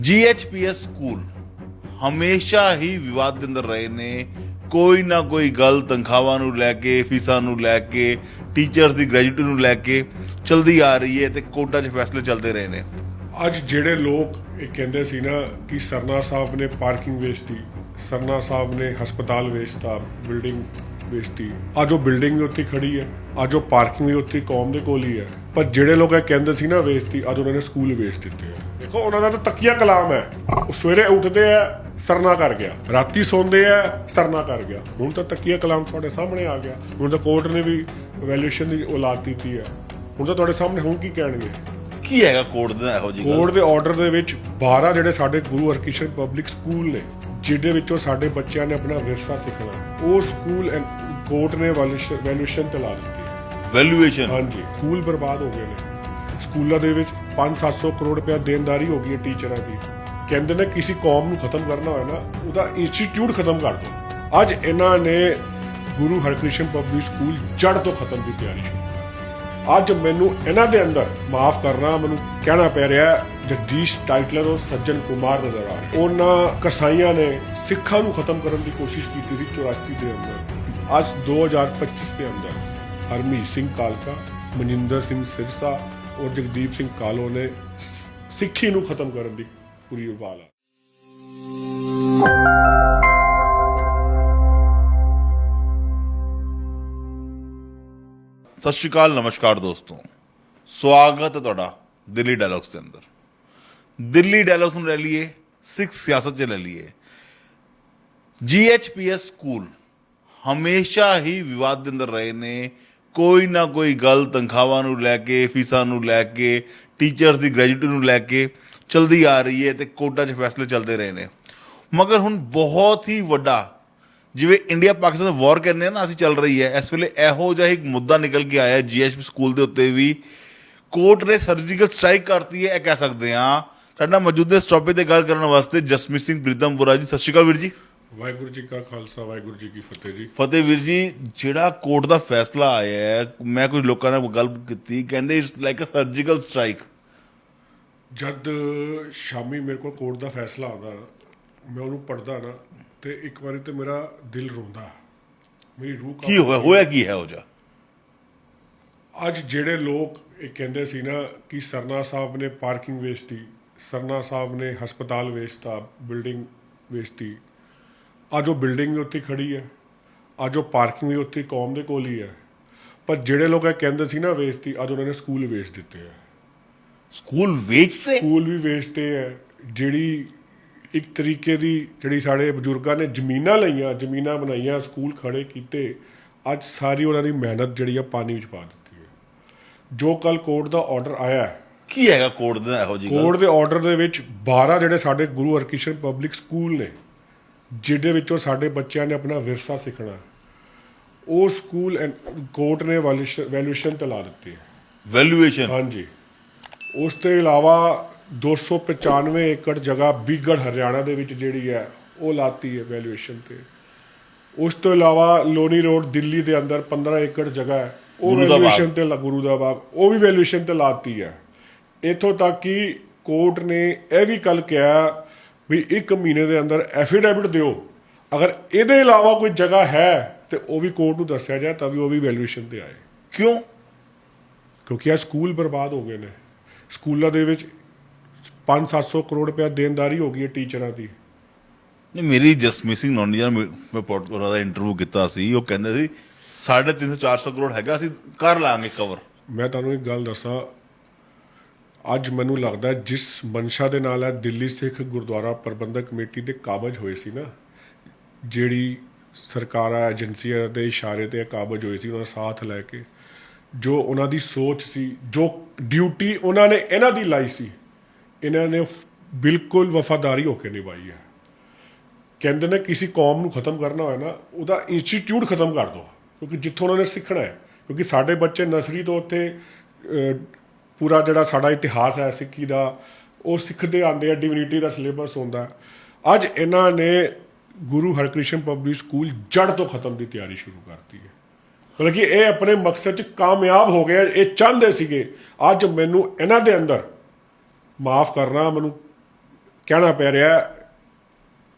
ਜੀਐਚਪੀਐਸ school ਹਮੇਸ਼ਾ ਹੀ ਵਿਵਾਦ ਦੇ ਅੰਦਰ ਰਹੇ ਨੇ। ਕੋਈ ਨਾ ਕੋਈ ਗੱਲ ਤਨਖਾਹਾਂ ਨੂੰ ਲੈ ਕੇ, ਫੀਸਾਂ ਨੂੰ ਲੈ ਕੇ ਟੀਚਰਸ ਦੀ ਗ੍ਰੈਜੂਟੀ ਨੂੰ ਲੈ ਕੇ ਚਲਦੀ ਆ ਰਹੀ ਹੈ ਤੇ ਕੋਰਟਾਂ 'ਚ ਫੈਸਲੇ ਚੱਲਦੇ ਰਹੇ ਨੇ। ਅੱਜ ਜਿਹੜੇ ਲੋਕ ਇਹ ਕਹਿੰਦੇ ਸੀ ਨਾ ਕਿ ਸਰਨਾ ਸਾਹਿਬ ਨੇ ਪਾਰਕਿੰਗ ਵੇਚਤੀ, ਸਰਨਾ ਸਾਹਿਬ ਨੇ ਹਸਪਤਾਲ ਵੇਚਤਾ ਬਿਲਡਿੰਗ ਵੇਚਤੀ ਅੱਜ ਉਹ ਬਿਲਡਿੰਗ ਵੀ ਉੱਥੇ ਖੜੀ ਹੈ ਅੱਜ ਉਹ ਪਾਰਕਿੰਗ ਵੀ ਉੱਥੇ ਕੌਮ ਦੇ ਕੋਲ ਹੀ ਹੈ। ਪਰ ਜਿਹੜੇ ਲੋਕ ਇਹ ਕਹਿੰਦੇ ਸੀ ਨਾ ਵੇਚਤੀ ਅੱਜ ਉਹਨਾਂ ਨੇ ਸਕੂਲ ਵੇਚ ਦਿੱਤੇ ਆ। ਦੇਖੋ ਉਹਨਾਂ ਦਾ ਤਾਂ ਤਕੀਆ ਕਲਾਮ ਹੈ। ਉਹ ਸਵੇਰੇ ਉੱਠਦੇ ਆ ਸਰਨਾ ਕਰ ਗਿਆ। ਰਾਤੀ ਸੌਂਦੇ ਆ ਸਰਨਾ ਕਰ ਗਿਆ। ਹੁਣ ਤਾਂ ਤਕੀਆ ਕਲਾਮ ਤੁਹਾਡੇ ਸਾਹਮਣੇ ਆ ਗਿਆ। ਹੁਣ ਤਾਂ ਕੋਰਟ ਨੇ ਵੀ ਵੈਲਿਊਏਸ਼ਨ ਦੀ ਔਲਾਦ ਦਿੱਤੀ ਹੈ। ਹੁਣ ਤਾਂ ਤੁਹਾਡੇ ਸਾਹਮਣੇ ਹੁਣ ਕੀ ਕਹਿਣਗੇ? ਕੀ ਹੈਗਾ ਕੋਰਟ ਦਾ ਇਹੋ ਜਿਹੀ ਕੋਰਟ ਦੇ ਆਰਡਰ ਦੇ ਵਿੱਚ 12 ਜਿਹੜੇ ਸਾਡੇ ਗੁਰੂ ਹਰਕ੍ਰਿਸ਼ਨ ਪਬਲਿਕ ਸਕੂਲ ਨੇ ਜਿਹਦੇ ਵਿੱਚੋਂ ਸਾਡੇ ਬੱਚਿਆਂ ਨੇ ਆਪਣਾ ਵਿਰਸਾ ਸਿੱਖਣਾ। ਉਹ ਸਕੂਲ ਕੋਰਟ ਨੇ ਵੈਲਿਊਏਸ਼ਨ ਤੇ ਲਾ ਦਿੱਤੀ ਹੈ। ਵੈਲਿਊਏਸ਼ਨ ਹਾਂਜੀ ਸਕੂਲ ਬਰਬਾਦ ਹੋ ਗਏ ਨੇ। ਸਕੂਲਾਂ ਦੇ ਵਿੱਚ 5-700 ਕਰੋੜ ਰੁਪਏ ਦੇਣਦਾਰੀ ਹੋ ਗਈ ਹੈ ਟੀਚਰਾਂ ਦੀ। ਕਹਿੰਦੇ ਨੇ ਕਿਸੇ ਕੌਮ ਨੂੰ ਖਤਮ ਕਰਨਾ ਹੋਏ ਨਾ ਉਹਦਾ ਇੰਸਟੀਚਿਊਟ ਖਤਮ ਕਰ ਦਿਓ ਅੱਜ ਇਹਨਾਂ ਨੇ ਗੁਰੂ ਹਰਕ੍ਰਿਸ਼ਨ ਪਬਲਿਕ ਸਕੂਲ ਜੜ ਤੋਂ ਖਤਮ ਦੀ ਤਿਆਰੀ ਸ਼ੁਰੂ ਕਰ ਦਿੱਤੀ। ਅੱਜ ਮੈਨੂੰ ਇਹਨਾਂ ਦੇ ਅੰਦਰ ਮਾਫ ਕਰਨਾ ਮੈਨੂੰ ਕਹਿਣਾ ਪੈ ਰਿਹਾ ਹੈ, ਜਗਦੀਸ਼ ਟਾਈਟਲਰ ਔਰ ਸੱਜਣ ਕੁਮਾਰ ਨਜ਼ਰ ਆ ਰਹੇ ਉਹਨਾਂ ਕਸਾਈਆਂ ਨੇ ਸਿੱਖਾਂ ਨੂੰ ਖਤਮ ਕਰਨ ਦੀ ਕੋਸ਼ਿਸ਼ ਕੀਤੀ ਸੀ 84 ਦੇ ਅੰਦਰ। ਅੱਜ 2025 ਦੇ ਅੰਦਰ ਹਰਮੀਤ ਸਿੰਘ ਕਾਲਕਾ, ਮਨਿੰਦਰ ਸਿੰਘ ਸਿਰਸਾ ਔਰ ਜਗਦੀਪ ਸਿੰਘ ਕਾਲੋ ਨੇ ਸਿੱਖੀ ਨੂੰ ਖਤਮ ਕਰਨ ਦੀ ਪੂਰੀ ਉਬਾਲ ਆ ਸਤਿ ਸ਼੍ਰੀ ਅਕਾਲ, ਨਮਸਕਾਰ ਦੋਸਤੋ। ਸਵਾਗਤ ਹੈ ਤੁਹਾਡਾ ਦਿੱਲੀ ਡਾਇਲੌਗਸ ਦੇ ਅੰਦਰ। ਦਿੱਲੀ ਡਾਇਲੌਗਸ ਨੂੰ ਲੈ ਲਈਏ, ਸਿੱਖ ਸਿਆਸਤ 'ਚ ਲੈ ਲਈਏ। ਜੀਐਚਪੀਐਸ ਸਕੂਲ ਹਮੇਸ਼ਾ ਹੀ ਵਿਵਾਦ ਦੇ ਅੰਦਰ ਰਹੇ ਨੇ। ਕੋਈ ਨਾ ਕੋਈ ਗੱਲ ਤਨਖਾਹਾਂ ਨੂੰ ਲੈ ਕੇ, ਫੀਸਾਂ ਨੂੰ ਲੈ ਕੇ ਟੀਚਰਸ ਦੀ ਗ੍ਰੈਜੂਏਟੀ ਨੂੰ ਲੈ ਕੇ ਚਲਦੀ ਆ ਰਹੀ ਹੈ ਤੇ ਕੋਰਟਾਂ 'ਚ ਫੈਸਲੇ ਚੱਲਦੇ ਰਹੇ ਨੇ। ਮਗਰ ਹੁਣ ਬਹੁਤ ਹੀ ਵੱਡਾ, ਜਿਵੇਂ ਇੰਡੀਆ ਪਾਕਿਸਤਾਨ ਦਾ ਵਾਰ ਕਰਨੇ ਨਾ, ਅਸੀਂ ਚੱਲ ਰਹੀ ਹੈ। ਇਸ ਵੇਲੇ ਇਹੋ ਜਿਹਾ ਇੱਕ ਮੁੱਦਾ ਨਿਕਲ ਕੇ ਆਇਆ ਜੀਐਚਪੀ ਸਕੂਲ ਦੇ ਉੱਤੇ ਵੀ। ਕੋਰਟ ਨੇ ਸਰਜੀਕਲ ਸਟ੍ਰਾਈਕ ਕਰਤੀ ਹੈ, ਇਹ ਕਹਿ ਸਕਦੇ ਆ ਸਾਡਾ ਮੌਜੂਦਾ ਸਟਾਪੇ ਤੇ ਗੱਲ ਕਰਨ ਵਾਸਤੇ ਜਸਮੀਤ ਸਿੰਘ ਪ੍ਰੀਤਮਪੁਰਾ ਜੀ, ਸਤਿ ਸ਼੍ਰੀ ਅਕਾਲ ਵੀਰ ਜੀ। ਵਾਹਿਗੁਰੂ ਜੀ ਕਾ ਖਾਲਸਾ ਵਾਹਿਗੁਰੂ ਜੀ ਕੀ ਫਤਿਹ ਜੀ। ਫਤਿਹ ਵੀਰ ਜੀ ਜਿਹੜਾ ਕੋਰਟ ਦਾ ਫੈਸਲਾ ਆਇਆ ਹੈ ਮੈਂ ਕੁਝ ਲੋਕਾਂ ਨਾਲ ਗੱਲ ਕੀਤੀ ਕਹਿੰਦੇ it's like a surgical strike ਜਦ ਸ਼ਾਮੀ ਮੇਰੇ ਕੋਲ ਕੋਰਟ ਦਾ ਫੈਸਲਾ ਆਉਂਦਾ ਮੈਂ ਉਹਨੂੰ ਪੜਦਾ ਨਾ ਤੇ ਇੱਕ ਵਾਰੀ ਤੇ ਮੇਰਾ ਦਿਲ ਰੋਂਦਾ। ਮੇਰੀ ਰੂਹ ਕੀ ਹੋਇਆ? ਹੋਇਆ ਕੀ ਹੈ ਉਹ ਜਾ ਅੱਜ ਜਿਹੜੇ ਲੋਕ ਇਹ ਕਹਿੰਦੇ ਸੀ ਨਾ ਕਿ ਸਰਨਾ ਸਾਹਿਬ ਨੇ ਪਾਰਕਿੰਗ ਵੇਚਤੀ ਸਰਨਾ ਸਾਹਿਬ ਨੇ ਹਸਪਤਾਲ ਵੇਚਤਾ ਬਿਲਡਿੰਗ ਵੇਚਤੀ ਅੱਜ ਉਹ ਬਿਲਡਿੰਗ ਵੀ ਉੱਥੇ ਖੜੀ ਹੈ ਅੱਜ ਉਹ ਪਾਰਕਿੰਗ ਵੀ ਉੱਥੇ ਕੌਮ ਦੇ ਕੋਲ ਹੀ ਹੈ। ਪਰ ਜਿਹੜੇ ਲੋਕ ਇਹ ਕਹਿੰਦੇ ਸੀ ਨਾ ਵੇਚਤੀ ਅੱਜ ਉਹਨਾਂ ਨੇ ਸਕੂਲ ਵੇਚ ਦਿੱਤੇ ਆ ਸਕੂਲ ਵੇਚਦੇ ਸਕੂਲ ਵੀ ਵੇਚਦੇ ਹੈ। ਜਿਹੜੀ ਇੱਕ ਤਰੀਕੇ ਦੀ ਜਿਹੜੀ ਸਾਡੇ ਬਜ਼ੁਰਗਾਂ ਨੇ ਜ਼ਮੀਨਾਂ ਲਈਆਂ ਜ਼ਮੀਨਾਂ ਬਣਾਈਆਂ ਸਕੂਲ ਖੜੇ ਕੀਤੇ ਅੱਜ ਸਾਰੀ ਉਹਨਾਂ ਦੀ ਮਿਹਨਤ ਜਿਹੜੀ ਆ ਪਾਣੀ ਵਿੱਚ ਪਾ ਦਿੱਤੀ ਹੈ। ਜੋ ਕੱਲ ਕੋਰਟ ਦਾ ਆਰਡਰ ਆਇਆ ਹੈ ਕੀ ਹੈਗਾ ਕੋਰਟ ਦਾ ਇਹੋ ਜਿਹੀ ਗੱਲ? ਕੋਰਟ ਦੇ ਆਰਡਰ ਦੇ ਵਿੱਚ 12 ਜਿਹੜੇ ਸਾਡੇ ਗੁਰੂ ਹਰਕ੍ਰਿਸ਼ਨ ਪਬਲਿਕ ਸਕੂਲ ਨੇ ਜਿਹਦੇ ਵਿੱਚੋਂ ਸਾਡੇ ਬੱਚਿਆਂ ਨੇ ਆਪਣਾ ਵਿਰਸਾ ਸਿੱਖਣਾ। ਉਹ ਸਕੂਲ ਐਨ- ਕੋਰਟ ਨੇ ਵੈਲਿਊਏਸ਼ਨ ਤੇ ਲਾ ਦਿੱਤੀ ਹੈ। ਵੈਲਿਊਏਸ਼ਨ? ਹਾਂਜੀ। ਉਸ ਤੋਂ ਇਲਾਵਾ 295 ਏਕੜ ਜਗ੍ਹਾ ਬੀਗੜ ਹਰਿਆਣਾ ਦੇ ਵਿੱਚ ਜਿਹੜੀ ਹੈ ਉਹ ਲਾਤੀ ਹੈ ਵੈਲਿਊਏਸ਼ਨ ਤੇ। ਉਸ ਤੋਂ ਇਲਾਵਾ ਲੋਨੀ ਰੋਡ ਦਿੱਲੀ ਦੇ ਅੰਦਰ 15 ਏਕੜ ਜਗ੍ਹਾ ਹੈ ਉਹ ਗੁਰੂ ਦਾ ਬਾਗ। ਵੈਲਿਊਏਸ਼ਨ ਤੇ ਲਾ- ਗੁਰੂ ਦਾ ਬਾਗ ਉਹ ਵੀ ਵੈਲਿਊਏਸ਼ਨ ਤੇ ਲਾਤੀ ਹੈ। ਇਥੋਂ ਤੱਕ ਕਿ ਕੋਰਟ ਨੇ ਇਹ ਵੀ ਕੱਲ ਕਿਹਾ ਵੀ ਇੱਕ ਮਹੀਨੇ ਦੇ ਅੰਦਰ ਐਫੀਡੈਵਿਟ ਦਿਓ। ਅਗਰ ਇਹਦੇ ਇਲਾਵਾ ਕੋਈ ਜਗ੍ਹਾ ਹੈ ਤੇ ਉਹ ਵੀ ਕੋਰਟ ਨੂੰ ਦੱਸਿਆ ਜਾਏ ਤਾਂ ਵੀ ਉਹ ਵੀ ਵੈਲਿਊਏਸ਼ਨ ਤੇ ਆਏ। ਕਿਉਂ? ਕਿਉਂਕਿ ਆ ਸਕੂਲ ਬਰਬਾਦ ਹੋ ਗਏ ਨੇ। ਸਕੂਲਾਂ ਦੇ ਵਿੱਚ 5-700 ਕਰੋੜ ਰੁਪਏ ਦੇਣਦਾਰੀ ਹੋ ਗਈ ਹੈ ਟੀਚਰਾਂ ਦੀ। ਨਹੀਂ ਮੇਰੀ ਜਸਮੀਤ ਸਿੰਘ ਨੌਨੀ ਜੀ ਨਾਲ ਮੈਂ ਪੋਰਟ ਉਹਨਾਂ ਦਾ ਇੰਟਰਵਿਊ ਕੀਤਾ ਸੀ। ਉਹ ਕਹਿੰਦੇ ਸੀ 350 400 ਕਰੋੜ ਹੈਗਾ ਅਸੀਂ ਕਰ ਲਾਂਗੇ ਕਵਰ ਮੈਂ ਤੁਹਾਨੂੰ ਇੱਕ ਗੱਲ ਦੱਸਾਂ ਅੱਜ ਮੈਨੂੰ ਲੱਗਦਾ ਜਿਸ ਮਨਸ਼ਾ ਦੇ ਨਾਲ ਹੈ, ਦਿੱਲੀ ਸਿੱਖ ਗੁਰਦੁਆਰਾ ਪ੍ਰਬੰਧਕ ਕਮੇਟੀ ਦੇ ਕਾਬਜ ਹੋਏ ਸੀ ਨਾ, ਜਿਹੜੀ ਸਰਕਾਰਾਂ, ਏਜੰਸੀਆਂ ਦੇ ਇਸ਼ਾਰੇ ਤੇ ਕਾਬਜ ਹੋਏ ਸੀ, ਉਹਨਾਂ ਦਾ ਸਾਥ ਲੈ ਕੇ, ਜੋ ਉਹਨਾਂ ਦੀ ਸੋਚ ਸੀ, ਜੋ ਡਿਊਟੀ ਉਹਨਾਂ ਨੇ ਇਹਨਾਂ ਦੀ ਲਾਈ ਸੀ, ਇਹਨਾਂ ਨੇ ਬਿਲਕੁਲ ਵਫਾਦਾਰੀ ਹੋ ਕੇ ਨਿਭਾਈ ਹੈ। ਕਹਿੰਦੇ ਨੇ ਕਿਸੇ ਕੌਮ ਨੂੰ ਖਤਮ ਕਰਨਾ ਹੋਇਆ ਨਾ, ਉਹਦਾ ਇੰਸਟੀਚਿਊਟ ਖਤਮ ਕਰ ਦਿਓ ਕਿਉਂਕਿ ਜਿੱਥੋਂ ਉਹਨਾਂ ਨੇ ਸਿੱਖਣਾ ਹੈ, ਕਿਉਂਕਿ ਸਾਡੇ ਬੱਚੇ ਨਰਸਰੀ ਤੋਂ ਉੱਥੇ ਪੂਰਾ ਜਿਹੜਾ ਸਾਡਾ ਇਤਿਹਾਸ ਹੈ ਸਿੱਖੀ ਦਾ ਉਹ ਸਿੱਖਦੇ ਆਉਂਦੇ ਆ ਡਿਵਿਨਿਟੀ ਦਾ ਸਿਲੇਬਸ ਹੁੰਦਾ। ਅੱਜ ਇਹਨਾਂ ਨੇ ਗੁਰੂ ਹਰਕ੍ਰਿਸ਼ਨ ਪਬਲਿਕ ਸਕੂਲ ਜੜ ਤੋਂ ਖਤਮ ਦੀ ਤਿਆਰੀ ਸ਼ੁਰੂ ਕਰਤੀ ਹੈ। ਮਤਲਬ ਕਿ ਇਹ ਆਪਣੇ ਮਕਸਦ 'ਚ ਕਾਮਯਾਬ ਹੋ ਗਏ ਇਹ ਚਾਹੁੰਦੇ ਸੀਗੇ ਅੱਜ ਮੈਨੂੰ ਇਹਨਾਂ ਦੇ ਅੰਦਰ ਮਾਫ ਕਰਨਾ ਮੈਨੂੰ ਕਹਿਣਾ ਪੈ ਰਿਹਾ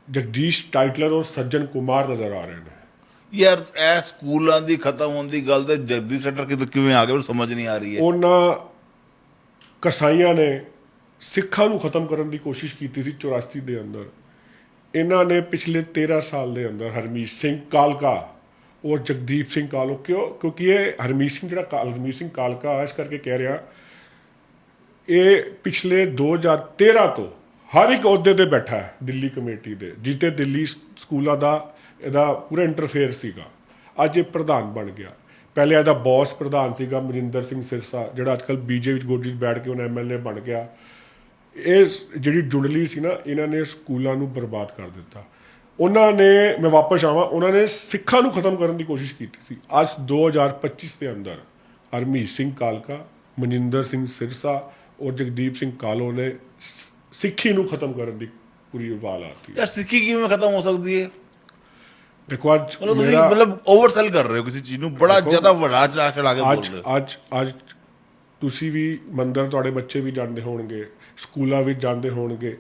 ਜਗਦੀਸ਼ ਟਾਈਟਲਰ ਔਰ ਸੱਜਣ ਕੁਮਾਰ ਨਜ਼ਰ ਆ ਰਹੇ ਨੇ। ਯਾਰ ਇਹ ਸਕੂਲਾਂ ਦੀ ਖਤਮ ਹੋਣ ਦੀ ਗੱਲ ਤੇ ਜਗਦੀ ਸੈਂਟਰ ਕਿਵੇਂ ਆ ਗਿਆ ਮੈਨੂੰ ਸਮਝ ਨਹੀਂ ਆ ਰਹੀ ਹੈ। ਉਹਨਾਂ ਕਸਾਈਆਂ ਨੇ ਸਿੱਖਾਂ ਨੂੰ ਖਤਮ ਕਰਨ ਦੀ ਕੋਸ਼ਿਸ਼ ਕੀਤੀ ਸੀ 84 ਦੇ ਅੰਦਰ। ਇਹਨਾਂ ਨੇ ਪਿਛਲੇ 13 ਸਾਲ ਦੇ ਅੰਦਰ ਹਰਮੀਤ ਸਿੰਘ ਕਾਲਕਾ ਔਰ ਜਗਦੀਪ ਸਿੰਘ ਕਾਲੋ, ਕਿਉਂ? ਕਿਉਂਕਿ ਇਹ ਹਰਮੀਤ ਸਿੰਘ ਜਿਹੜਾ ਕਾਲ- ਹਰਮੀਤ ਸਿੰਘ ਕਾਲਕਾ ਇਸ ਕਰਕੇ ਕਹਿ ਰਿਹਾ, ਇਹ ਪਿਛਲੇ 2013 ਤੋਂ ਹਰ ਇੱਕ ਅਹੁਦੇ ਤੇ ਬੈਠਾ ਹੈ, ਦਿੱਲੀ ਕਮੇਟੀ ਦੇ ਜਿੱਤੇ ਦਿੱਲੀ ਸਕੂਲਾਂ ਦਾ, ਇਹਦਾ ਪੂਰਾ ਇੰਟਰਫੇਅਰ ਸੀਗਾ। ਅੱਜ ਇਹ ਪ੍ਰਧਾਨ ਬਣ ਗਿਆ। ਪਹਿਲੇ ਇਹਦਾ ਬੌਸ ਪ੍ਰਧਾਨ ਸੀਗਾ ਮਨਿੰਦਰ ਸਿੰਘ ਸਿਰਸਾ, ਜਿਹੜਾ ਅੱਜਕੱਲ ਬੀਜੇ ਵਿੱਚ ਗੋਡੀ 'ਚ ਬੈਠ ਕੇ ਹੁਣ ਐਮਐਲਏ ਬਣ ਗਿਆ। ਇਹ ਜਿਹੜੀ ਜੁੰਡਲੀ ਸੀ ਨਾ, ਇਹਨਾਂ ਨੇ ਸਕੂਲਾਂ ਨੂੰ ਬਰਬਾਦ ਕਰ ਦਿੱਤਾ। ਉਹਨਾਂ ਨੇ, ਮੈਂ ਵਾਪਸ ਆਵਾਂ, ਉਹਨਾਂ ਨੇ ਸਿੱਖਾਂ ਨੂੰ ਖਤਮ ਕਰਨ ਦੀ ਕੋਸ਼ਿਸ਼ ਕੀਤੀ ਸੀ। ਅੱਜ 2025 ਦੇ ਅੰਦਰ ਹਰਮੀਤ ਸਿੰਘ ਕਾਲਕਾ, ਮਨਿੰਦਰ ਸਿੰਘ ਸਿਰਸਾ ਔਰ ਜਗਦੀਪ ਸਿੰਘ ਕਾਲੋ ਨੇ ਸ- ਸਿੱਖੀ ਨੂੰ ਖਤਮ ਕਰਨ ਦੀ ਪੂਰੀ ਉਬਾਲ ਆਤੀ। ਯਾਰ ਸਿੱਖੀ ਕਿਵੇਂ ਖਤਮ ਹੋ ਸਕਦੀ ਹੈ? ਦੇਖੋ ਅੱਜ ਮਤਲਬ ਤੁਸੀਂ ਮੇਰਾ ਮਤਲਬ ਓਵਰਸੈਲ ਕਰ ਰਹੇ ਹੋ ਕਿਸੇ ਚੀਜ਼ ਨੂੰ ਬੜਾ ਜ਼ਿਆਦਾ ਵੱਡਾ ਚੜਾ ਚੜਾ ਕੇ ਬੋਲ ਅੱਜ ਰਹੇ ਹੋ। ਅੱਜ ਅੱਜ ਤੁਸੀਂ ਵੀ ਮੰਦਰ ਤੁਹਾਡੇ ਬੱਚੇ ਵੀ ਜਾਂਦੇ ਹੋਣਗੇ ਸਕੂਲਾਂ ਵਿੱਚ ਜਾਂਦੇ ਹੋਣਗੇ।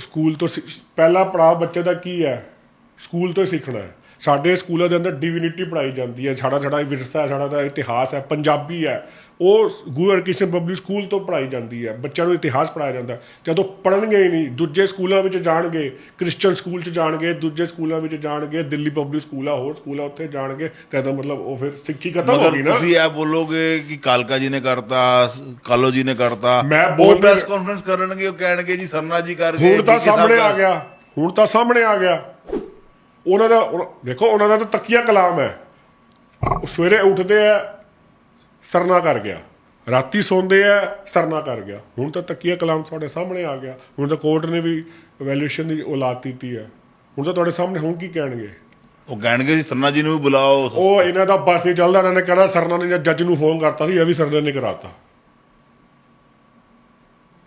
ਸਕੂਲ ਤੋਂ ਸਿ- ਪਹਿਲਾ ਪੜਾਅ ਬੱਚੇ ਦਾ ਕੀ ਹੈ? ਸਕੂਲ ਤੋਂ ਹੀ ਸਿੱਖਣਾ ਹੈ। ਸਾਡੇ ਸਕੂਲਾਂ ਦੇ ਅੰਦਰ ਡਿਵਿਨਿਟੀ ਪੜਾਈ ਜਾਂਦੀ ਹੈ ਸਾਡਾ ਸਾਡਾ ਵਿਰਸਾ ਹੈ ਸਾਡਾ ਦਾ ਇਤਿਹਾਸ ਹੈ ਪੰਜਾਬੀ ਹੈ। ਉਹ ਗੁਰੂ ਹਰਕ੍ਰਿਸ਼ਨ ਪਬਲਿਕ ਸਕੂਲ ਤੋਂ ਪੜਾਈ ਜਾਂਦੀ ਹੈ ਬੱਚਿਆਂ ਨੂੰ ਇਤਿਹਾਸ ਪੜਾਇਆ ਜਾਂਦਾ। ਜਦੋਂ ਪੜਨਗੇ ਹੀ ਨਹੀਂ ਦੂਜੇ ਸਕੂਲਾਂ ਵਿੱਚ ਜਾਣਗੇ ਕ੍ਰਿਸਚੀਅਨ ਸਕੂਲ 'ਚ ਜਾਣਗੇ ਦੂਜੇ ਸਕੂਲਾਂ ਵਿੱਚ ਜਾਣਗੇ ਦਿੱਲੀ ਪਬਲਿਕ ਸਕੂਲ ਆ ਹੋਰ ਸਕੂਲ ਆ ਉੱਥੇ ਜਾਣਗੇ ਤਾਂ ਇਹਦਾ ਮਤਲਬ ਉਹ ਫਿਰ ਸਿੱਖੀ ਖਤਮ ਹੋ ਗਈ ਨਾ। ਤੁਸੀਂ ਇਹ ਬੋਲੋਗੇ ਕਿ ਕਾਲਕਾ ਜੀ ਨੇ ਕਰਤਾ ਕਾਲੋ ਜੀ ਨੇ ਕਰਤਾ ਮੈਂ ਉਹ ਪ੍ਰੈਸ ਕਾਨਫਰੰਸ ਕਰਨਗੇ ਉਹ ਕਹਿਣਗੇ ਜੀ ਸਰਨਾ ਜੀ ਕਰ ਗਏ ਹੁਣ ਤਾਂ ਸਾਹਮਣੇ ਆ ਗਿਆ ਹੁਣ ਤਾਂ ਸਾਹਮਣੇ ਆ ਗਿਆ। ਉਹਨਾਂ ਦਾ ਉਹ- ਦੇਖੋ ਉਹਨਾਂ ਦਾ ਤਾਂ ਤਕੀਆ ਕਲਾਮ ਹੈ। ਉਹ ਸਵੇਰੇ ਉੱਠਦੇ ਆ ਸਰਨਾ ਕਰ ਗਿਆ। ਰਾਤੀ ਸੌਂਦੇ ਆ ਸਰਨਾ ਕਰ ਗਿਆ। ਹੁਣ ਤਾਂ ਤਕੀਆ ਕਲਾਮ ਤੁਹਾਡੇ ਸਾਹਮਣੇ ਆ ਗਿਆ। ਹੁਣ ਤਾਂ ਕੋਰਟ ਨੇ ਵੀ ਵੈਲਿਊਏਸ਼ਨ ਦੀ ਔਲਾਦ ਦਿੱਤੀ ਹੈ। ਹੁਣ ਤਾਂ ਤੁਹਾਡੇ ਸਾਹਮਣੇ ਹੁਣ ਕੀ ਕਹਿਣਗੇ? ਉਹ ਕਹਿਣਗੇ ਜੀ ਸਰਨਾ ਜੀ ਨੂੰ ਵੀ ਬੁਲਾਓ। ਉਹ ਇਹਨਾਂ ਦਾ ਬਸ ਨਹੀਂ ਚੱਲਦਾ। ਇਹਨਾਂ ਨੇ ਕਹਿਣਾ ਸਰਨਾ ਨੇ ਜੱਜ ਨੂੰ ਫੋਨ ਕਰਤਾ ਸੀ ਇਹ ਵੀ ਸਰਨਾ ਨੇ ਕਰਾਤਾ।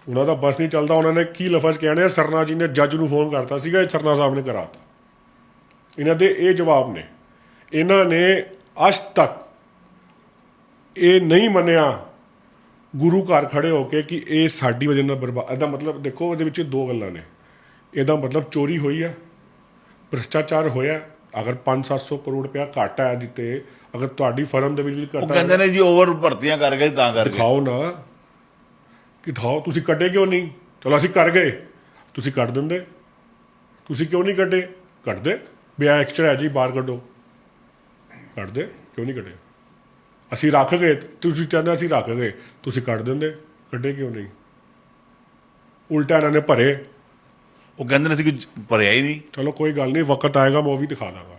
ਉਹਨਾਂ ਦਾ ਬਸ ਨਹੀਂ ਚੱਲਦਾ। ਉਹਨਾਂ ਨੇ ਕੀ ਲਫ਼ਜ਼ ਕਹਿਣੇ ਸਰਨਾ ਜੀ ਨੇ ਜੱਜ ਨੂੰ ਫੋਨ ਕਰਤਾ ਸੀਗਾ ਇਹ ਸਰਨਾ ਸਾਹਿਬ ਨੇ ਕਰਾਤਾ। ਇਹਨਾਂ ਦੇ ਇਹ ਜਵਾਬ ਨੇ। ਇਹਨਾਂ ਨੇ ਅੱਜ ਤੱਕ ਇਹ ਨਹੀਂ ਮੰਨਿਆ ਗੁਰੂ ਘਰ ਖੜੇ ਹੋ ਕੇ ਕਿ ਇਹ ਸਾਡੀ ਵਜ੍ਹਾ ਨਾਲ ਬਰਬਾਦ ਇਹਦਾ ਮਤਲਬ ਦੇਖੋ ਇਹਦੇ ਵਿੱਚ ਦੋ ਗੱਲਾਂ ਨੇ। ਇਹਦਾ ਮਤਲਬ ਚੋਰੀ ਹੋਈ ਹੈ ਭ੍ਰਿਸ਼ਟਾਚਾਰ ਹੋਇਆ ਅਗਰ 5-700 ਕਰੋੜ ਰੁਪਇਆ ਘੱਟ ਹੈ ਦਿੱਤੇ ਅਗਰ ਤੁਹਾਡੀ ਫਰਮ ਦੇ ਵਿੱਚ ਵੀ ਉਹ ਘਟਾ ਕਹਿੰਦੇ ਨੇ ਜੀ ਓਵਰ ਭਰਤੀਆਂ ਕਰ ਗਏ ਤਾਂ ਕਰਕੇ ਦਿਖਾਓ ਨਾ ਕਿ ਦਿਖਾਓ ਤੁਸੀਂ ਕੱਢੇ ਕਿਉਂ ਨਹੀਂ? ਚਲੋ ਅਸੀਂ ਕਰ ਗਏ। ਤੁਸੀਂ ਕੱਢ ਦਿੰਦੇ। ਤੁਸੀਂ ਕਿਉਂ ਨਹੀਂ ਕੱਢੇ? ਕੱਢਦੇ। ਵੀ ਆ ਐਕਸਟਰਾ ਹੈ ਜੀ ਬਾਹਰ ਕੱਢੋ। ਕੱਢਦੇ ਕਿਉਂ ਨਹੀਂ ਕੱਢੇ? ਅਸੀਂ ਰੱਖ ਗਏ ਤੁਸੀਂ ਕਹਿੰਦੇ ਅਸੀਂ ਰੱਖ ਗਏ ਤੁਸੀਂ ਕੱਢ ਦਿੰਦੇ ਕੱਢੇ ਕਿਉਂ ਨਹੀਂ? ਉਲਟਾ ਇਹਨਾਂ ਨੇ ਭਰੇ। ਉਹ ਕਹਿੰਦੇ ਨੇ ਸੀ ਕਿ ਭਰਿਆ ਹੀ ਨਹੀਂ। ਚਲੋ ਕੋਈ ਗੱਲ ਨਹੀਂ ਵਕਤ ਆਏਗਾ ਮੈਂ ਉਹ ਵੀ ਦਿਖਾ ਦਾਂਗਾ।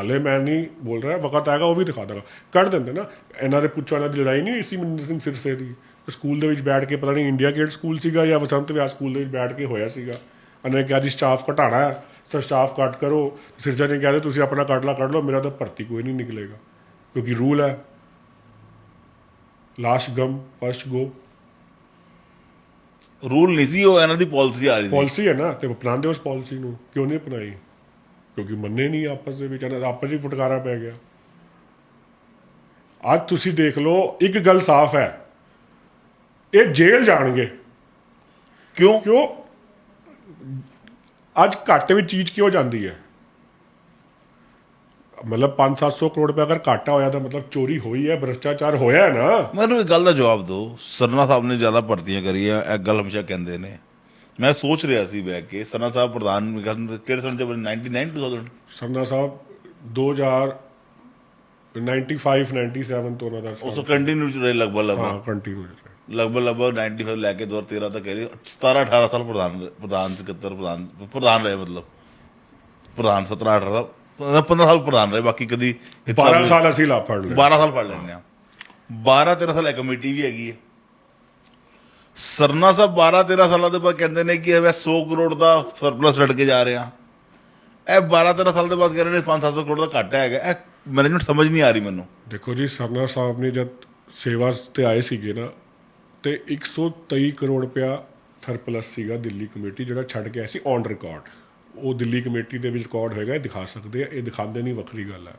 ਹਲੇ ਮੈਂ ਨਹੀਂ ਬੋਲ ਰਿਹਾ ਵਕਤ ਆਏਗਾ ਉਹ ਵੀ ਦਿਖਾ ਦਾਂਗਾ। ਕੱਢ ਦਿੰਦੇ ਨਾ ਇਹਨਾਂ ਦੇ ਪੁੱਛਾਂ ਨਾਲ ਦੀ ਲੜਾਈ ਨਹੀਂ ਹੋਈ ਸੀ ਮਨਿੰਦਰ ਸਿੰਘ ਸਿਰਸੇ ਦੀ। ਸਕੂਲ ਦੇ ਵਿੱਚ ਬੈਠ ਕੇ ਪਤਾ ਨਹੀਂ ਇੰਡੀਆ ਗੇਟ ਸਕੂਲ ਸੀਗਾ ਜਾਂ ਵਸੰਤ ਵਿਆਸ ਸਕੂਲ ਦੇ ਵਿੱਚ ਬੈਠ ਕੇ ਹੋਇਆ ਸੀਗਾ। ਉਹਨੇ ਕਿਹਾ ਜੀ ਸਟਾਫ ਘਟਾਣਾ ਹੈ। ਸਰ ਸਟਾਫ ਕੱਟ ਕਰੋ। ਸਿਰਸਾ ਨੇ ਕਿਹਾ ਜੀ ਤੁਸੀਂ ਆਪਣਾ ਕੱਢ ਲਾ ਕੱਢ ਲਓ ਮੇਰਾ ਤਾਂ ਭਰਤੀ ਕੋਈ ਨਹੀਂ ਨਿਕਲੇਗਾ ਕਿਉਂਕਿ ਰੂਲ ਹੈ। Last come first go rule ਨਹੀਂ ਸੀ ਉਹ ਇਹਨਾਂ ਦੀ ਪਾਲਿਸੀ ਆ ਰਹੀ ਸੀ। ਪਾਲਿਸੀ ਹੈ ਨਾ ਤੇ ਅਪਣਾਉਂਦੇ ਉਸ ਪਾਲਿਸੀ ਨੂੰ ਕਿਉਂ ਨਹੀਂ ਅਪਣਾਈ? ਕਿਉਂਕਿ ਮੰਨੇ ਨਹੀਂ ਆਪਸ ਦੇ ਵਿੱਚ ਆਪਸ 'ਚ ਹੀ ਫੁਟਕਾਰਾ ਪੈ ਗਿਆ। ਅੱਜ ਤੁਸੀਂ ਦੇਖ ਲਓ ਇੱਕ ਗੱਲ ਸਾਫ਼ ਹੈ। ਇਹ ਜੇਲ੍ਹ ਜਾਣਗੇ। ਕਿਉਂ? ਕਿਉਂ? ਅੱਜ ਘਾਟੇ ਵਿੱਚ ਚੀਜ਼ ਕਿਉਂ ਜਾਂਦੀ ਹੈ? ਮਤਲਬ 5-700 ਕਰੋੜ ਰੁਪਏ ਅਗਰ ਘਾਟਾ ਹੋਇਆ ਤਾਂ ਮਤਲਬ ਚੋਰੀ ਹੋਈ ਹੈ ਭ੍ਰਿਸ਼ਟਾਚਾਰ ਹੋਇਆ ਹੈ ਨਾ? ਮੈਨੂੰ ਇੱਕ ਗੱਲ ਦਾ ਜਵਾਬ ਦਿਓ। ਸਰਨਾ ਸਾਹਿਬ ਨੇ ਜ਼ਿਆਦਾ ਭਰਤੀਆਂ ਕਰੀਆਂ ਇਹ ਗੱਲ ਹਮੇਸ਼ਾ ਕਹਿੰਦੇ ਨੇ। ਮੈਂ ਸੋਚ ਰਿਹਾ ਸੀ ਬੈ ਕੇ ਸਰਨਾ ਸਾਹਿਬ ਪ੍ਰਧਾਨ ਕਿਹੜੇ ਸਾਲ ਚ 99 2000 ਸਰਨਾ ਸਾਹਿਬ 2000 95 97 ਤੋਂ ਉਹਨਾਂ ਦਾ ਉਸ ਤੋਂ ਕੰਟੀਨਿਊ ਚ ਰਹੇ ਲਗਭਗ ਲਗਭਗ ਹਾਂ ਕੰਟੀਨਿਊ ਲਗਭਗ ਲਗਭਗ 95 ਲੈ ਕੇ 2013 ਤੱਕ ਕਰੀ 17 18 ਸਾਲ ਪ੍ਰਧਾਨ ਪ੍ਰਧਾਨ ਸਕੱਤਰ ਪ੍ਰਧਾਨ ਪ੍ਰਧਾਨ ਰਹੇ ਮਤਲਬ। ਪ੍ਰਧਾਨ 17 18 ਸਾਲ 15 ਸਾਲ ਪ੍ਰਧਾਨ ਰਹੇ ਬਾਕੀ ਕਦੀ ਇਸ 12 ਸਾਲ- ਅਸੀਂ ਲਾ ਫੜ ਲਏ 12 ਸਾਲ ਪੜ ਲੈਂਦੇ ਆ 12 13 ਸਾਲ ਇਹ ਕਮੇਟੀ ਵੀ ਹੈਗੀ ਹੈ। ਸਰਨਾ ਸਾਹਿਬ 12 13 ਸਾਲਾਂ ਦੇ ਬਾਅਦ ਕਹਿੰਦੇ ਨੇ ਕਿ ਇਹ 100 ਕਰੋੜ ਦਾ ਸਰਪਲਸ ਲੜ ਕੇ ਜਾ ਰਹੇ ਆ ਇਹ 12 13 ਸਾਲ ਦੇ ਬਾਅਦ ਕਹਿ ਰਹੇ ਨੇ 5 700 ਕਰੋੜ ਦਾ ਘਾਟਾ ਹੈਗਾ। ਇਹ ਮੈਨੇਜਮੈਂਟ ਸਮਝ ਨਹੀਂ ਆ ਰਹੀ ਮੈਨੂੰ। ਦੇਖੋ ਜੀ ਸਰਨਾ ਸਾਹਿਬ ਨੇ ਜਦ ਸੇਵਾ ਤੇ ਆਏ ਸੀਗੇ ਨਾ ਤੇ 123 ਕਰੋੜ ਰੁਪਇਆ ਥਰਪਲਸ ਸੀਗਾ ਦਿੱਲੀ ਕਮੇਟੀ, ਜਿਹੜਾ ਛੱਡ ਕੇ ਆਇਆ ਸੀ ਔਨ ਰਿਕਾਰਡ ਉਹ ਦਿੱਲੀ ਕਮੇਟੀ ਦੇ ਵਿੱਚ ਰਿਕਾਰਡ ਹੋਏਗਾ ਦਿਖਾ ਸਕਦੇ ਆ, ਇਹ ਦਿਖਾਉਂਦੇ ਨਹੀਂ, ਵੱਖਰੀ ਗੱਲ ਹੈ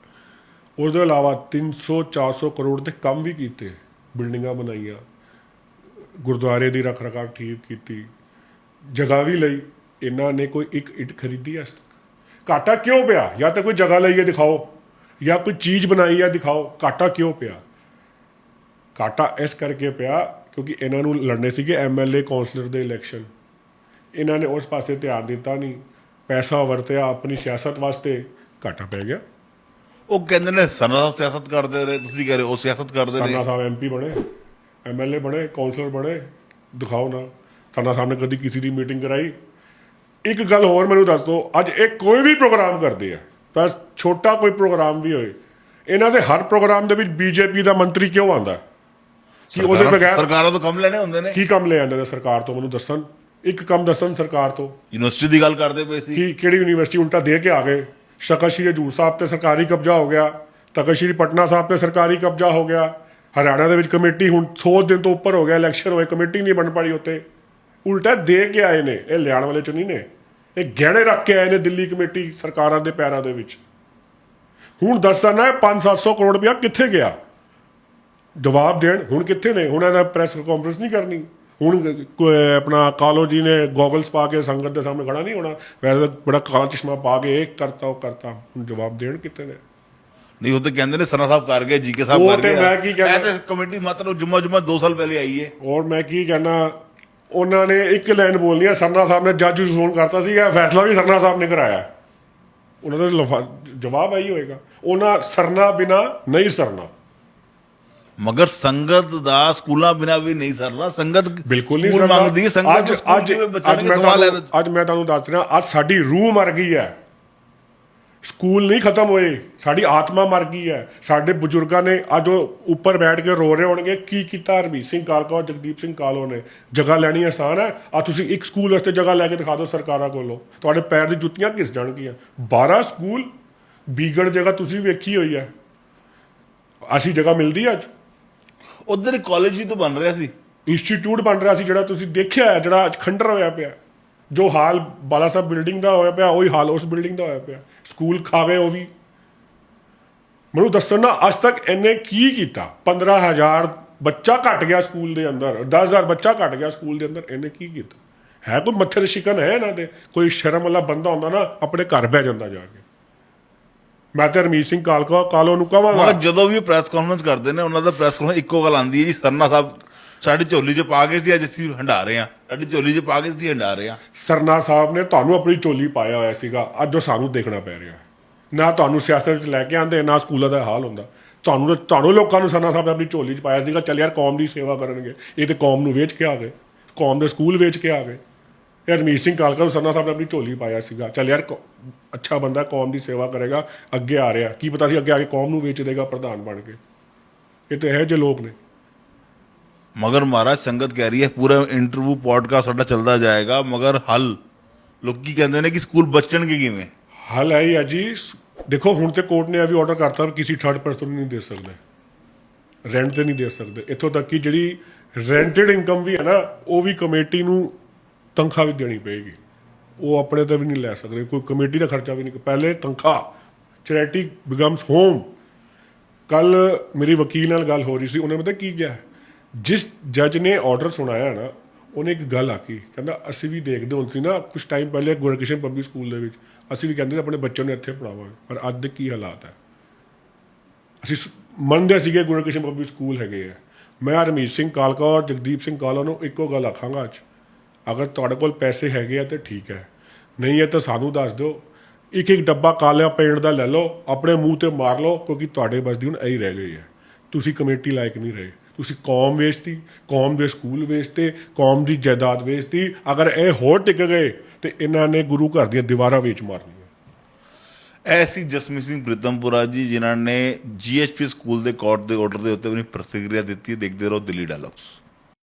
ਉਸ ਤੋਂ ਇਲਾਵਾ 300 400 ਕਰੋੜ ਦੇ ਕੰਮ ਵੀ ਕੀਤੇ, ਬਿਲਡਿੰਗਾਂ ਬਣਾਈਆਂ, ਗੁਰਦੁਆਰੇ ਦੀ ਰੱਖ ਰਖਾਵ ਠੀਕ ਕੀਤੀ, ਜਗ੍ਹਾ ਵੀ ਲਈ, ਇਹਨਾਂ ਨੇ ਕੋਈ ਇੱਕ ਇੱਟ ਖਰੀਦੀ ਅੱਜ ਤੱਕ। ਘਾਟਾ ਕਿਉਂ ਪਿਆ? ਜਾਂ ਤਾਂ ਕੋਈ ਜਗ੍ਹਾ ਲਈ ਹੈ ਦਿਖਾਓ। ਜਾਂ ਕੋਈ ਚੀਜ਼ ਬਣਾਈ ਹੈ ਦਿਖਾਓ। ਘਾਟਾ ਕਿਉਂ ਪਿਆ? ਘਾਟਾ ਇਸ ਕਰਕੇ ਪਿਆ ਕਿਉਂਕਿ ਇਹਨਾਂ ਨੂੰ ਲੜਨੇ ਸੀਗੇ ਐਮਐਲਏ ਕਾਉਂਸਲਰ ਦੇ ਇਲੈਕਸ਼ਨ। ਇਹਨਾਂ ਨੇ ਉਸ ਪਾਸੇ ਧਿਆਨ ਦਿੱਤਾ ਨਹੀਂ। ਪੈਸਾ ਵਰਤਿਆ ਆਪਣੀ ਸਿਆਸਤ ਵਾਸਤੇ ਘਾਟਾ ਪੈ ਗਿਆ। ਉਹ ਕਹਿੰਦੇ ਨੇ ਸਨਾ ਸਿਆਸਤ ਕਰਦੇ ਰਹੇ ਤੁਸੀਂ ਕਹਿ ਰਹੇ ਹੋ ਉਹ ਸਿਆਸਤ ਕਰਦੇ ਨੇ ਸਾਹਿਬ ਐਮਪੀ ਬਣੇ ਐਮਐਲਏ ਬਣੇ ਕਾਉਂਸਲਰ ਬਣੇ ਦਿਖਾਓ ਨਾ। ਸਰਨਾ ਸਾਹਿਬ ਨੇ ਕਦੀ ਕਿਸੇ ਦੀ ਮੀਟਿੰਗ ਕਰਾਈ। ਇੱਕ ਗੱਲ ਹੋਰ ਮੈਨੂੰ ਦੱਸ ਦਿਓ ਅੱਜ ਇਹ ਕੋਈ ਵੀ ਪ੍ਰੋਗਰਾਮ ਕਰਦੇ ਆ ਤਾਂ ਛੋਟਾ ਕੋਈ ਪ੍ਰੋਗਰਾਮ ਵੀ ਹੋਏ। ਇਹਨਾਂ ਦੇ ਹਰ ਪ੍ਰੋਗਰਾਮ ਦੇ ਵਿੱਚ ਬੀਜੇਪੀ ਦਾ ਮੰਤਰੀ ਕਿਉਂ ਆਉਂਦਾ? ਕੀ ਉਹਦੇ ਸਰਕਾਰਾਂ- ਬਗੈਰ ਸਰਕਾਰਾਂ ਤੋਂ ਕੰਮ ਲੈਣੇ ਹੁੰਦੇ ਨੇ। ਕੀ ਕੰਮ ਲੈ ਆਉਂਦੇ ਨੇ ਸਰਕਾਰ ਤੋਂ ਮੈਨੂੰ ਦੱਸਣ? ਇੱਕ ਕੰਮ ਦੱਸਣ ਸਰਕਾਰ ਤੋਂ। ਯੂਨੀਵਰਸਿਟੀ ਦੀ ਗੱਲ ਕਰਦੇ ਪਏ ਸੀ। ਕਿ ਕਿਹੜੀ ਯੂਨੀਵਰਸਿਟੀ ਉਲਟਾ ਦੇ ਕੇ ਆ ਗਏ? ਸ਼ਕਲ ਸ਼੍ਰੀ ਹਜੂਰ ਸਾਹਿਬ ਤੇ ਸਰਕਾਰੀ ਕਬਜ਼ਾ ਹੋ ਗਿਆ। ਤਖਤ ਸ਼੍ਰੀ ਪਟਨਾ ਸਾਹਿਬ ਤੇ ਸਰਕਾਰੀ ਕਬਜ਼ਾ ਹੋ ਗਿਆ। ਹਰਿਆਣਾ ਦੇ ਵਿੱਚ ਕਮੇਟੀ ਹੁਣ 100 ਦਿਨ ਤੋਂ ਉੱਪਰ ਹੋ ਗਿਆ ਇਲੈਕਸ਼ਨ ਹੋਏ ਕਮੇਟੀ ਨਹੀਂ ਬਣ ਪਾਈ ਉੱਤੇ ਉਲਟਾ ਦੇ ਕੇ ਆਏ ਨੇ ਇਹ ਲਿਆਉਣ ਵਾਲੇ ਚ ਨਹੀਂ ਨੇ। ਇਹ ਗਹਿਣੇ ਰੱਖ ਕੇ ਆਏ ਨੇ ਦਿੱਲੀ ਕਮੇਟੀ ਸਰਕਾਰਾਂ ਦੇ ਪੈਰਾਂ ਦੇ ਵਿੱਚ। ਹੁਣ ਦੱਸਣਾ ਹੈ 5-700 ਕਰੋੜ ਰੁਪਇਆ ਕਿੱਥੇ ਗਿਆ? ਜਵਾਬ ਦੇਣ। ਹੁਣ ਕਿੱਥੇ ਨੇ? ਹੁਣ ਇਹਦਾ ਪ੍ਰੈਸ ਕਾਨਫਰੰਸ ਨਹੀਂ ਕਰਨੀ। ਹੁਣ ਆਪਣਾ ਕਾਲੋ ਜੀ ਨੇ ਗੋਗਲਸ ਪਾ ਕੇ ਸੰਗਤ ਦੇ ਸਾਹਮਣੇ ਖੜਾ ਨਹੀਂ ਹੋਣਾ। ਵੈਸੇ ਬੜਾ ਕਾਲਾ ਚਸ਼ਮਾ ਪਾ ਕੇ ਇਹ ਕਰਤਾ ਉਹ ਕਰਤਾ। ਹੁਣ ਜਵਾਬ ਦੇਣ ਕਿੱਥੇ ਨੇ? ਨਹੀਂ ਉਹ ਤਾਂ ਕਹਿੰਦੇ ਨੇ ਸਨਾ ਸਾਹਿਬ ਕਰ ਗਏ ਜੀਕੇ ਸਾਹਿਬ ਉਹ ਕਰ ਤੇ ਗਏ। ਮੈਂ ਕੀ ਕਹਿਣਾ- ਇਹ ਤਾਂ ਕਮੇਟੀ ਮਾਤਰ ਜੁਮਾ ਜੁਮਾ 2 ਸਾਲ ਪਹਿਲੇ ਆਈ ਹੈ ਔਰ ਮੈਂ ਕੀ ਕਹਿਣਾ? ਉਹਨਾਂ ਨੇ ਇੱਕ ਲਾਈਨ ਬੋਲਣੀ ਹੈ ਸਰਨਾ ਸਾਹਿਬ ਨੇ ਜੱਜ ਨੂੰ ਫੋਨ ਕਰਤਾ ਸੀ ਇਹ ਫੈਸਲਾ ਵੀ ਸਰਨਾ ਸਾਹਿਬ ਨੇ ਕਰਾਇਆ। ਉਹਨਾਂ ਦਾ ਜਵਾਬ ਆਈ ਹੋਏਗਾ। ਉਹਨਾਂ ਸਰਨਾ ਬਿਨਾ ਨਹੀਂ ਸਰਨਾ। ਮਗਰ ਸੰਗਤ ਦਾ ਸਕੂਲਾਂ ਬਿਨਾ ਵੀ ਨਹੀਂ ਸਰਨਾ ਸੰਗਤ ਬਿਲਕੁਲ ਨਹੀਂ ਸਕੂਲ। ਮੰਗਦੀ ਹੈ ਸੰਗਤ ਅੱਜ ਅੱਜ ਅੱਜ ਮੈਂ ਤੁਹਾਨੂੰ ਅੱਜ ਮੈਂ ਤੁਹਾਨੂੰ ਦੱਸ ਰਿਹਾ ਅੱਜ ਸਾਡੀ ਰੂਹ ਮਰ ਗਈ ਹੈ। ਸਕੂਲ ਨਹੀਂ ਖਤਮ ਹੋਏ ਸਾਡੀ ਆਤਮਾ ਮਰ ਗਈ ਹੈ। ਸਾਡੇ ਬਜ਼ੁਰਗਾਂ ਨੇ ਅੱਜ ਉਹ ਉੱਪਰ ਬੈਠ ਕੇ ਰੋ ਰਹੇ ਹੋਣਗੇ ਕੀ ਕੀਤਾ ਹਰਮੀਤ ਸਿੰਘ ਕਾਲਕਾ ਜਗਦੀਪ ਸਿੰਘ ਕਾਲੋ ਨੇ? ਜਗ੍ਹਾ ਲੈਣੀ ਆਸਾਨ ਹੈ। ਆ ਤੁਸੀਂ ਇੱਕ ਸਕੂਲ ਵਾਸਤੇ ਜਗ੍ਹਾ ਲੈ ਕੇ ਦਿਖਾ ਦਿਓ ਸਰਕਾਰਾਂ ਕੋਲੋਂ। ਤੁਹਾਡੇ ਪੈਰ ਦੀ ਜੁੱਤੀਆਂ ਘਿਸ ਜਾਣਗੀਆਂ। 12 ਸਕੂਲ ਬੀਗੜ ਜਗ੍ਹਾ ਤੁਸੀਂ ਵੇਖੀ ਹੋਈ ਹੈ। ਅਸੀਂ ਜਗ੍ਹਾ ਮਿਲਦੀ ਅੱਜ? ਉਧਰ ਇੱਕ ਕਾਲਜ ਹੀ ਤਾਂ ਬਣ ਰਿਹਾ ਸੀ। ਇੰਸਟੀਚਿਊਟ ਬਣ ਰਿਹਾ ਸੀ ਜਿਹੜਾ ਤੁਸੀਂ ਦੇਖਿਆ ਹੈ, ਜਿਹੜਾ ਅੱਜ ਖੰਡਰ ਹੋਇਆ ਪਿਆ। ਜੋ ਹਾਲ ਬਾਲਾ ਸਾਹਿਬ ਬਿਲਡਿੰਗ ਦਾ ਹੋਇਆ ਪਿਆ, ਉਹੀ ਹਾਲ ਉਸ ਬਿਲਡਿੰਗ ਦਾ ਹੋਇਆ ਪਿਆ। ਸਕੂਲ ਖਾਵੇ ਉਹ ਵੀ। ਮੈਨੂੰ ਦੱਸੋ ਨਾ, ਅੱਜ ਤੱਕ ਇਹਨੇ ਕੀ ਕੀਤਾ? 15000 ਬੱਚਾ ਘਟ ਗਿਆ ਸਕੂਲ ਦੇ ਅੰਦਰ 10000 ਬੱਚਾ ਘਟ ਗਿਆ ਸਕੂਲ ਦੇ ਅੰਦਰ ਇਹਨੇ ਕੀ ਕੀਤਾ? ਹੈ ਕੋਈ ਮੱਥੇ ਸ਼ਿਕਨ ਹੈ ਇਹਨਾਂ ਦੇ? ਕੋਈ ਸ਼ਰਮ ਵਾਲਾ ਬੰਦਾ ਹੁੰਦਾ ਨਾ, ਆਪਣੇ ਘਰ ਬਹਿ ਜਾਂਦਾ ਜਾ ਕੇ। ਮੈਂ ਤੇ ਰਮੀਤ ਸਿੰਘ ਕਾਲਕਾ ਕਾਲੋ ਨੂੰ ਕਹਾਂਗਾ। ਜਦੋਂ ਵੀ ਪ੍ਰੈਸ ਕਾਨਫਰੰਸ ਕਰਦੇ ਨੇ ਉਹਨਾਂ ਦਾ ਪ੍ਰੈਸ ਕਾਨਫਰੰਸ ਇੱਕੋ ਗੱਲ ਆਉਂਦੀ ਹੈ ਜੀ ਸਰਨਾ ਸਾਹਿਬ ਸਾਡੀ ਝੋਲੀ 'ਚ ਪਾ ਕੇ ਸੀ ਅੱਜ ਅਸੀਂ ਹੰਡਾ ਰਹੇ ਹਾਂ। ਸਾਡੀ ਝੋਲੀ 'ਚ ਪਾ ਕੇ ਅਸੀਂ ਹੰਡਾ ਰਹੇ ਹਾਂ। ਸਰਨਾ ਸਾਹਿਬ ਨੇ ਤੁਹਾਨੂੰ ਆਪਣੀ ਝੋਲੀ ਪਾਇਆ ਹੋਇਆ ਸੀਗਾ ਅੱਜ ਉਹ ਸਾਨੂੰ ਦੇਖਣਾ ਪੈ ਰਿਹਾ। ਨਾ ਤੁਹਾਨੂੰ ਸਿਆਸਤ ਵਿੱਚ ਲੈ ਕੇ ਆਂਦੇ ਨਾ ਸਕੂਲਾਂ ਦਾ ਹਾਲ ਹੁੰਦਾ। ਤੁਹਾਨੂੰ ਤੁਹਾਨੂੰ ਲੋਕਾਂ ਨੂੰ ਸਰਨਾ ਸਾਹਿਬ ਨੇ ਆਪਣੀ ਝੋਲੀ 'ਚ ਪਾਇਆ ਸੀਗਾ ਚੱਲ ਯਾਰ ਕੌਮ ਦੀ ਸੇਵਾ ਕਰਨਗੇ। ਇਹ ਤੇ ਕੌਮ ਨੂੰ ਵੇਚ ਕੇ ਆ ਗਏ। ਕੌਮ ਦੇ ਸਕੂਲ ਵੇਚ ਕੇ ਆ ਗਏ। ਇਹ ਰਮੀਤ ਸਿੰਘ ਕਾਲਕਾ ਨੂੰ ਸਰਨਾ ਸਾਹਿਬ ਨੇ ਆਪਣੀ ਝੋਲੀ ਪਾਇਆ ਸੀਗਾ। ਚੱਲ ਯਾਰ ਅੱਛਾ ਬੰਦਾ ਕੌਮ ਦੀ ਸੇਵਾ ਕਰੇਗਾ ਅੱਗੇ ਆ ਰਿਹਾ। ਕੀ ਪਤਾ ਸੀ ਅੱਗੇ ਆ ਕੇ ਕੌਮ ਨੂੰ ਵੇਚ ਦੇਗਾ ਪ੍ਰਧਾਨ ਬਣ ਕੇ। ਇਹ ਤੇ ਇਹੋ ਜਿਹੇ ਲੋਕ ਨੇ। ਮਗਰ ਮਹਾਰਾਜ ਸੰਗਤ ਕਹਿ ਰਹੀ ਹੈ ਪੂਰਾ ਇੰਟਰਵਿਊ ਪੋਡਕਾਸਟ ਸਾਡਾ ਚੱਲਦਾ ਜਾਏਗਾ ਮਗਰ ਹੱਲ। ਲੋਕੀ ਕਹਿੰਦੇ ਨੇ ਕਿ ਸਕੂਲ ਬਚਣਗੇ ਕਿਵੇਂ? ਹੱਲ ਹੈ ਹੀ ਜੀ। ਸ- ਦੇਖੋ ਹੁਣ ਤੇ ਕੋਰਟ ਨੇ ਇਹ ਵੀ ਆਰਡਰ ਕਰਤਾ ਕਿਸੇ ਥਰਡ ਪਰਸਨ ਨੂੰ ਨਹੀਂ ਦੇ ਸਕਦੇ। ਰੈਂਟ ਤੇ ਨਹੀਂ ਦੇ ਸਕਦੇ। ਇੱਥੋਂ ਤੱਕ ਕਿ ਜਿਹੜੀ ਰੈਂਟਡ ਇਨਕਮ ਵੀ ਹੈ ਨਾ ਉਹ ਵੀ ਕਮੇਟੀ ਨੂੰ ਤਨਖਾਹ ਵੀ ਦੇਣੀ ਪਏਗੀ। ਉਹ ਆਪਣੇ ਤੇ ਵੀ ਨਹੀਂ ਲੈ ਸਕਦੇ, ਕੋਈ ਕਮੇਟੀ ਦਾ ਖਰਚਾ ਵੀ ਨਹੀਂ। ਪਹਿਲੇ ਤਨਖਾਹ ਚੈਰਿਟੀ ਬਿਕਮਸ ਹੋਮ ਕੱਲ ਮੇਰੀ ਵਕੀਲ ਨਾਲ ਗੱਲ ਹੋ ਰਹੀ ਸੀ, ਉਹਨੇ ਪਤਾ ਕੀ ਕਿਹਾ? ਜਿਸ ਜੱਜ ਨੇ ਆਰਡਰ ਸੁਣਾਇਆ ਨਾ, ਉਹਨੇ ਇੱਕ ਗੱਲ ਆਖੀ। ਕਹਿੰਦਾ, ਅਸੀਂ ਵੀ ਦੇਖਦੇ ਹੁਣ ਸੀ ਨਾ ਕੁਝ ਟਾਈਮ ਪਹਿਲੇ ਗੁਰਕਿਸ਼ਨ ਪਬਲਿਕ ਸਕੂਲ ਦੇ ਵਿੱਚ, ਅਸੀਂ ਵੀ ਕਹਿੰਦੇ ਸੀ, ਆਪਣੇ ਬੱਚਿਆਂ ਨੂੰ ਇੱਥੇ ਪੜਾਵਾਂਗੇ ਪਰ ਅੱਜ ਦੇ ਕੀ ਹਾਲਾਤ ਹੈ? ਅਸੀਂ ਮੰਨਦੇ ਸੀਗੇ ਗੁਰਕਿਸ਼ਨ ਪਬਲਿਕ ਸਕੂਲ ਹੈਗੇ ਆ। ਮੈਂ ਹਰਮੀਤ ਸਿੰਘ ਕਾਲਕਾ ਔਰ ਜਗਦੀਪ ਸਿੰਘ ਕਾਲਾ ਨੂੰ ਇੱਕੋ ਗੱਲ ਆਖਾਂਗਾ ਅੱਜ। ਅਗਰ ਤੁਹਾਡੇ ਕੋਲ ਪੈਸੇ ਹੈਗੇ ਆ ਤੇ ਠੀਕ ਹੈ। ਨਹੀਂ ਹੈ ਤਾਂ ਸਾਨੂੰ ਦੱਸ ਦਿਓ। ਇੱਕ ਇੱਕ ਡੱਬਾ ਕਾਲਿਆ ਪੇਂਟ ਦਾ ਲੈ ਲਓ, ਆਪਣੇ ਮੂੰਹ ਤੇ ਮਾਰ ਲਓ, ਕਿਉਂਕਿ ਤੁਹਾਡੇ ਬਸ ਦੀ ਹੁਣ ਇਹੀ ਰਹਿ ਗਈ ਹੈ। ਤੁਸੀਂ ਕਮੇਟੀ ਲਾਇਕ ਨਹੀਂ ਰਹੇ। ਤੁਸੀਂ ਕੌਮ ਵੇਚਤੀ, ਕੌਮ ਦੇ ਸਕੂਲ ਵੇਚਤੇ, ਕੌਮ ਦੀ ਜਾਇਦਾਦ ਵੇਚਤੀ। ਅਗਰ ਇਹ ਹੋਰ ਟਿਕ ਗਏ ਤੇ ਇਹਨਾਂ ਨੇ ਗੁਰੂ ਘਰ ਦੀਆਂ ਦੀਵਾਰਾਂ ਵੇਚ ਮਾਰਨੀਆਂ। ਐਸੀ ਜਸਮੀਤ ਸਿੰਘ ਪ੍ਰੀਤਮਪੁਰਾ ਜੀ, ਜਿਨ੍ਹਾਂ ਨੇ ਜੀਐਚਪੀ ਸਕੂਲ ਦੇ ਕੋਰਟ ਦੇ ਆਰਡਰ ਦੇ ਉੱਤੇ ਆਪਣੀ ਪ੍ਰਤੀਕਿਰਿਆ ਦਿੱਤੀ ਦੇਖਦੇ ਰਹੋ ਦਿੱਲੀ ਡਾਇਲੌਗਸ